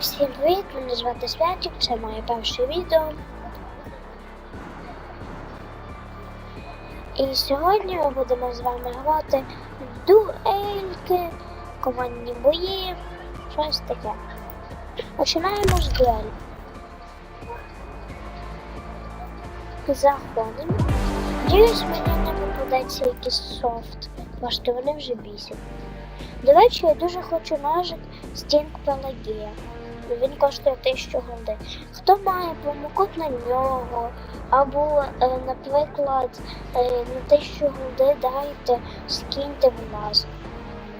Всім привіт, мене звати Святик, це моє перше відео. І сьогодні ми будемо з вами грати в дуельки, командні бої, щось таке. Починаємо з дуелі. Заходимо. Надіюсь, мені не попадеться якийсь софт, бо що вони вже бісять. До речі, я дуже хочу ножик Стінг Пелагія. Він коштує 1000 голди. Хто має промокод на нього, або, е, наприклад, е, на 1000 голди дайте, скиньте, будь ласка.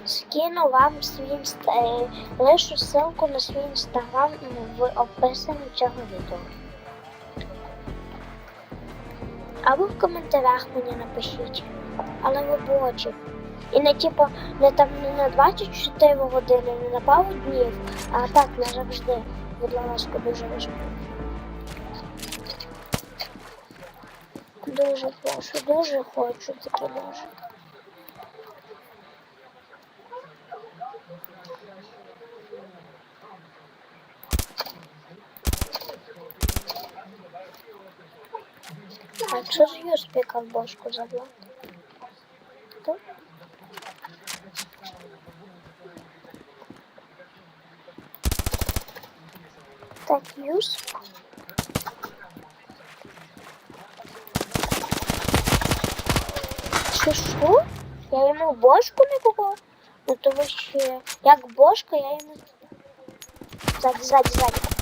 Скину вам свій е, лишу ссылку на свій інстаграм в описанні цього відео. Або в коментарях мені напишіть, але в робочих. І не типу, не там не на 24 години, не на пару днів, а так назавжди. Будь ласка, дуже важко. Дуже прошу, дуже хочу такий ножик. А що ж Юспіка в бошку забрати? Так, юз. Що що? Я йому бошку не купила? Ну то вообще, як бошка, я йому... Ззаді, ззаді, ззаді.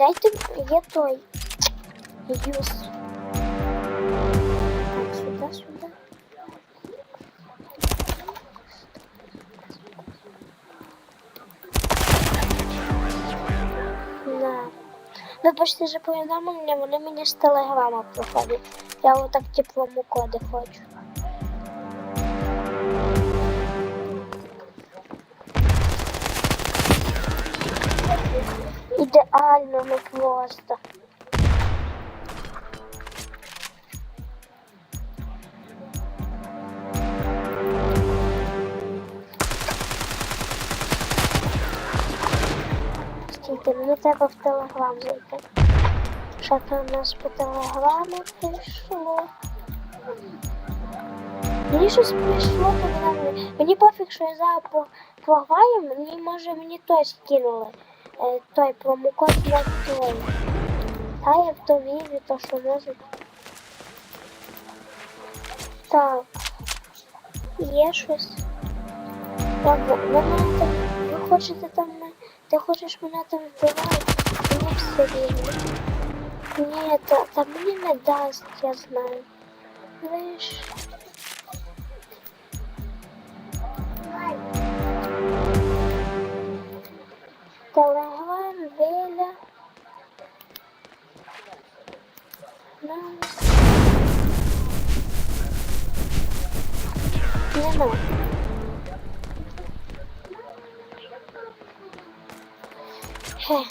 Ну, окей, дайте є той. Юз. Так, сюди. Да. Вибачте за повідомлення, вони мені з телеграма проходять. Я отак теплому коди хочу. Ідеально, ну просто. Стійте, мені треба в телеграм зайти. Що там у нас по телеграму прийшло? Мені щось прийшло повідомлення. Мені пофіг, що я зараз по- програю, мені може мені той скинули. Е, той промокод для той. Та я в то вірю, то що може. Так. Є щось. Так, ви мене там. Ви хочете там мене. Ти хочеш мене там вбивати? Мені все рівно. Ні, та, та мені не дасть, я знаю. Ви ж. Ну. Нема. Хе.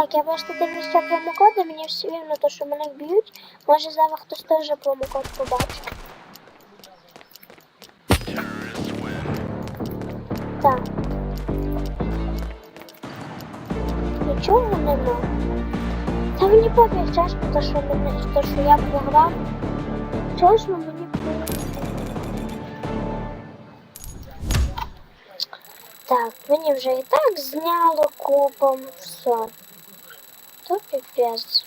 Так, я просто дивлюся промокоди, мені все рівно, то, що мене б'ють. Може зараз хтось теж промокод побачить. Так. Нічого нема. Та мені пофіг чесно, то, що мене, то, що я програв. Чесно, мені пофіг. Так, мені вже і так зняло купом все. То піпець.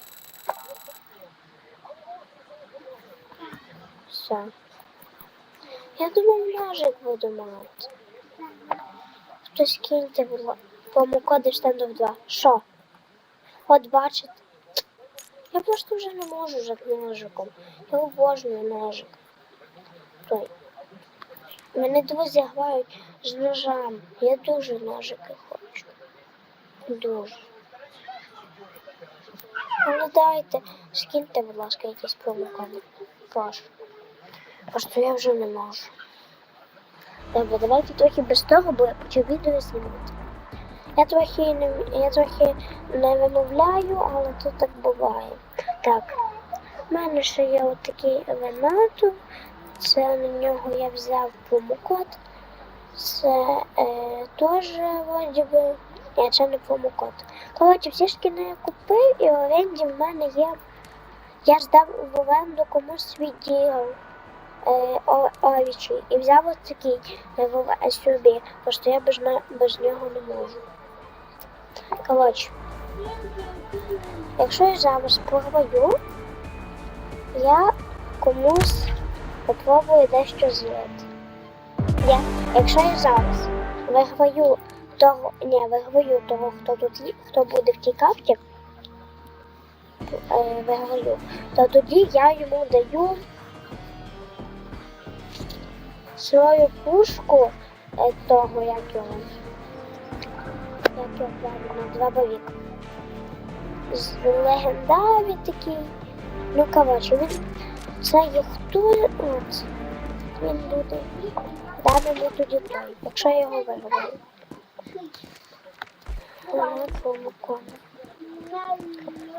Все. Я думав, ножик буду мати. Хтось киньте, будь ласка. Промокоди штандов 2. Що? От бачите. Я просто вже не можу жити ножиком. Я обожнюю ножик. Той. Мене друзі грають з ножами. Я дуже ножики хочу. Дуже. Ну дайте, скиньте, будь ласка, якісь промокоди. Прошу. Просто я вже не можу. Добре, давайте трохи без того, бо я почав відео знімати. Я трохи не я трохи не вимовляю, але тут так буває. Так, в мене ще є отакий елементор. Це на нього я взяв промокод. Це е, теж вроді би. Це не промокод. Коротше, всі шкіни я купив і в оренді в мене є. Я здав в оренду комусь свій діл е, овічий і взяв ось такий е, в собі, просто я без, без нього не можу. Коротше, якщо я зараз порваю, я комусь попробую дещо злити. Я, якщо я зараз виграю того, ні, виграю того, хто тут є, хто буде в тій карті, е, виграю, то тоді я йому даю свою пушку е, того, як його, як його правильно. З легендарі такий. Ну, коротше, він це є хто от, він буде. Дам йому тоді той, якщо я його виграю.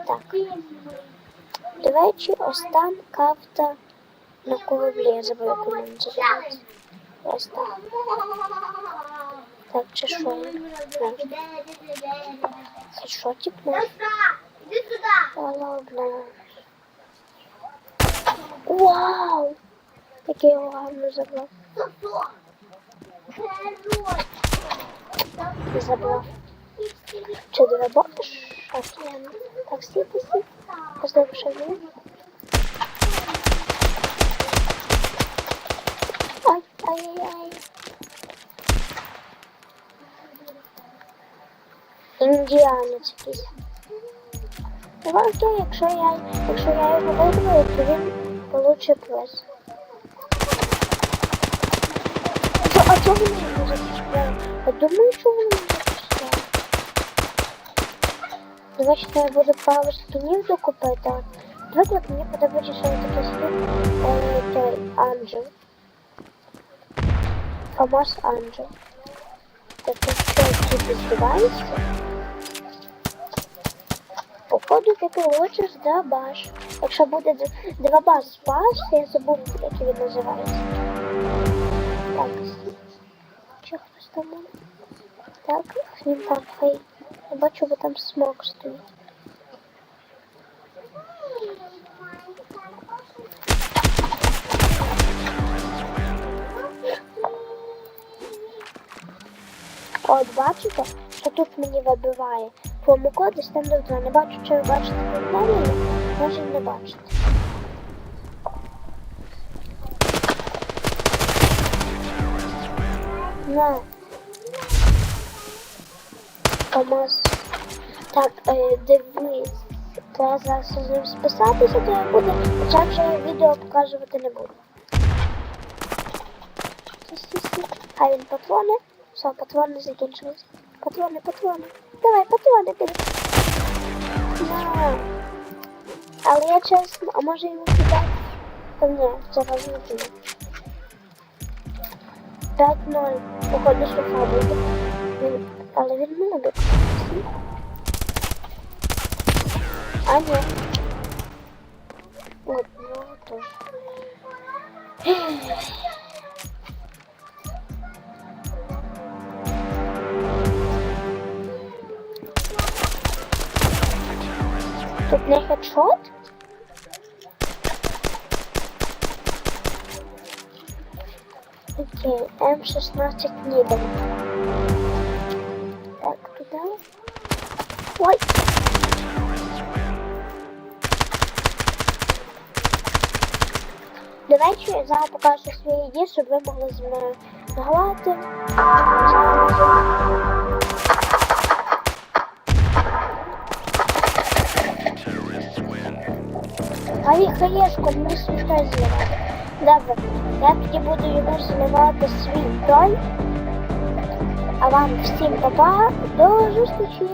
Так. До речі, ось там карта на кораблі. Я забула, як вона називається. Ось там. Так, чи що? Це що. Та ладно. Вау! Який його гарно забрав. Хорош. Забрав. Чи ти работаєш? Офігенно. Так, сіти, сіти. Познаємо, що він. Ай, ай-яй-яй. Індіанець якийсь. Давай окей, якщо я, якщо я його виграю, то він получить. Чо, а чого? Я думаю, чого вони не захищають. Давай треба буде пару скінів докупити. Наприклад, мені подобається, що є такий скін е, той Анджел. Фамас Анджел. Тобто, що ти здіваєшся? Походу ти получиш дабаш. Якщо буде д- дабаш спас, я забув, як він називається. Так. Там? є? Так, він там хай. Я бачу, бо там смок стоїть. От бачите, що тут мені вибиває промокоди стендов 2. Не бачу, чи ви бачите повідомлення, може не бачите. На. Томас. Так, е, дивись. Я зараз з ним списатися, то я буду, хоча вже відео показувати не буду. А він патрони. Все, патрони закінчились. Патрони, патрони. Давай, патрони піде. Але я чесно, а може йому кидати? Та ні, це важливо. 5-0. Походу, що буде. Але він молодик. А ні. От, ну, теж. Тут не хедшот? Окей, М16 Нидер. Так, down. What? До речі, зараз покажу свій дії, щоб ви могли з мною нагувати. Хай, хаєшко, мені смішно зливати. Добре, я тоді буду йому знімати свій донь. А вам всім папа, до зустрічі!